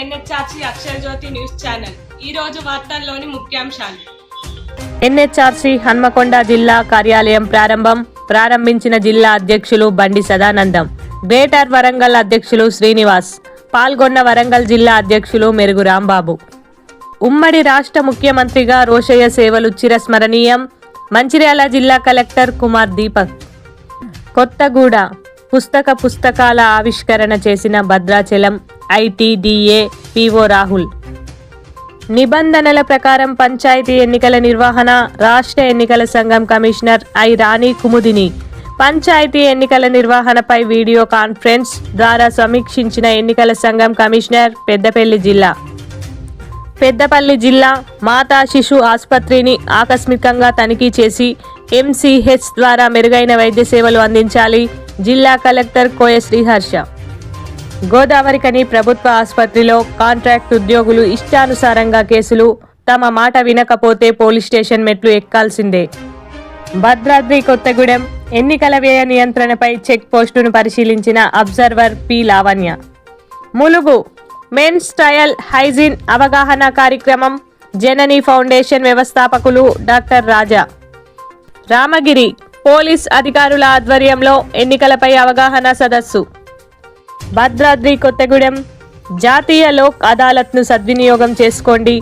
సాక్షి అక్షర జ్యోతి news channel. ఈ రోజు వార్తల్లోని ముఖ్యాంశాలు. ఎన్హెచ్ఆర్సీ హన్మకొండ జిల్లా కార్యాలయం ప్రారంభం. ప్రారంభించిన జిల్లా అధ్యక్షులు బండి సదానందం. గ్రేటర్ వరంగల్ అధ్యక్షులు శ్రీనివాస్. పాల్గొన్న వరంగల్ జిల్లా అధ్యక్షులు మెరుగు రాంబాబు. ఉమ్మడి రాష్ట్ర ముఖ్యమంత్రిగా రోషయ్య సేవలు చిరస్మరణీయం. మంచిర్యాల జిల్లా కలెక్టర్ కుమార్ దీపక్. కొత్తగూడ పుస్తక పుస్తకాల ఆవిష్కరణ చేసిన భద్రాచలం. ITDA PO Rahul. నిబంధనల ప్రకారం పంచాయతీ ఎన్నికల నిర్వహణ రాష్ట్ర ఎన్నికల సంఘం కమిషనర్ ఐ రాణి కుముదిని. పంచాయతీ ఎన్నికల నిర్వహణపై వీడియో కాన్ఫరెన్స్ ద్వారా సమీక్షించిన ఎన్నికల సంఘం కమిషనర్ పెద్దపల్లి జిల్లా. పెద్దపల్లి జిల్లా మాతా శిశు ఆసుపత్రిని ఆకస్మికంగా తనిఖీ చేసి ఎంసీహెచ్ ద్వారా మెరుగైన వైద్య సేవలు అందించాలి. జిల్లా కలెక్టర్ కోయ శ్రీహర్ష. గోదావరికని ప్రభుత్వ ఆసుపత్రిలో కాంట్రాక్ట్ ఉద్యోగులు ఇష్టానుసారంగా కేసులు. తమ మాట వినకపోతే పోలీస్ స్టేషన్ మెట్లు ఎక్కాల్సిందే. భద్రాద్రి కొత్తగూడెం ఎన్నికల వ్యయ నియంత్రణపై చెక్ పోస్టును పరిశీలించిన observer P Lavanya. Mulugu menstrual hygiene అవగాహన కార్యక్రమం జనని ఫౌండేషన్ వ్యవస్థాపకులు డాక్టర్ రాజా. రామగిరి పోలీస్ అధికారుల ఆధ్వర్యంలో ఎన్నికలపై అవగాహన సదస్సు. భద్రాద్రి కొత్తగూడెం జాతీయ లోక్ అదాలత్ను సద్వినియోగం చేసుకోండి.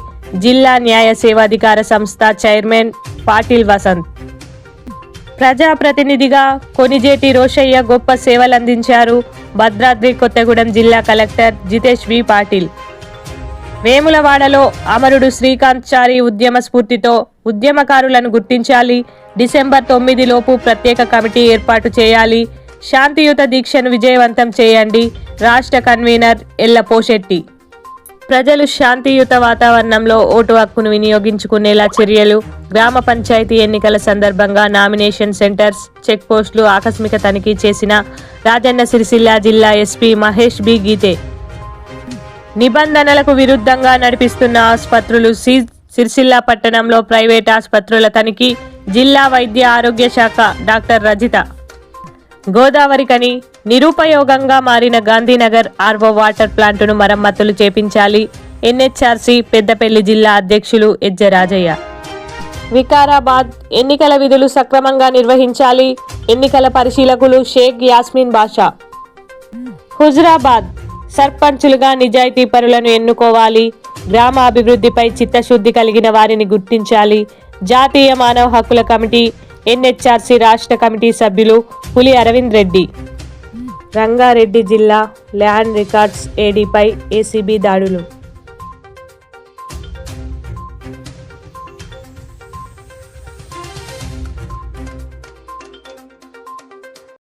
జిల్లా న్యాయ సేవాధికార సంస్థ చైర్మన్ పాటిల్ వసంత్. ప్రజాప్రతినిధిగా కొనిజేటి రోషయ్య గొప్ప సేవలందించారు భద్రాద్రి కొత్తగూడెం జిల్లా కలెక్టర్ జితేష్ వి పాటిల్. వేములవాడలో అమరుడు శ్రీకాంత్ చారి ఉద్యమ స్ఫూర్తితో ఉద్యమకారులను గుర్తించాలి. డిసెంబర్ తొమ్మిది లోపు ప్రత్యేక కమిటీ ఏర్పాటు చేయాలి. శాంతియుత దీక్షను విజయవంతం చేయండి. రాష్ట్ర కన్వీనర్ ఎల్లపోశెట్టి ప్రజలు శాంతియుత వాతావరణంలో ఓటు హక్కును వినియోగించుకునేలా చర్యలు. గ్రామ పంచాయతీ ఎన్నికల సందర్భంగా నామినేషన్ సెంటర్స్ చెక్ పోస్టులు ఆకస్మిక తనిఖీ చేసిన రాజన్న సిరిసిల్ల జిల్లా ఎస్పీ మహేష్ బి. గీతే. నిబంధనలకు విరుద్ధంగా నడిపిస్తున్న ఆసుపత్రులు సిరిసిల్ల పట్టణంలో ప్రైవేట్ ఆసుపత్రుల తనిఖీ జిల్లా వైద్య ఆరోగ్య శాఖ డాక్టర్ రజిత. గోదావరికని నిరుపయోగంగా మారిన గాంధీనగర్ ఆర్వో వాటర్ ప్లాంటును మరమ్మతులు చేపించాలి. ఎన్హెచ్ఆర్సీ పెద్దపల్లి జిల్లా అధ్యక్షులు ఎజ్జ రాజయ్య. వికారాబాద్ ఎన్నికల విధులు సక్రమంగా నిర్వహించాలి. ఎన్నికల పరిశీలకులు షేక్ యాస్మిన్ బాషా. హుజరాబాద్ సర్పంచులుగా నిజాయితీ పరులను ఎన్నుకోవాలి. గ్రామ అభివృద్ధిపై చిత్తశుద్ధి కలిగిన వారిని గుర్తించాలి. జాతీయ మానవ హక్కుల కమిటీ ఎన్హెచ్ఆర్సీ రాష్ట్ర కమిటీ సభ్యులు పులి అరవింద్ రెడ్డి. రంగారెడ్డి జిల్లా ల్యాండ్ రికార్డ్స్ ఏడీపై ఏసీబీ దాడులు.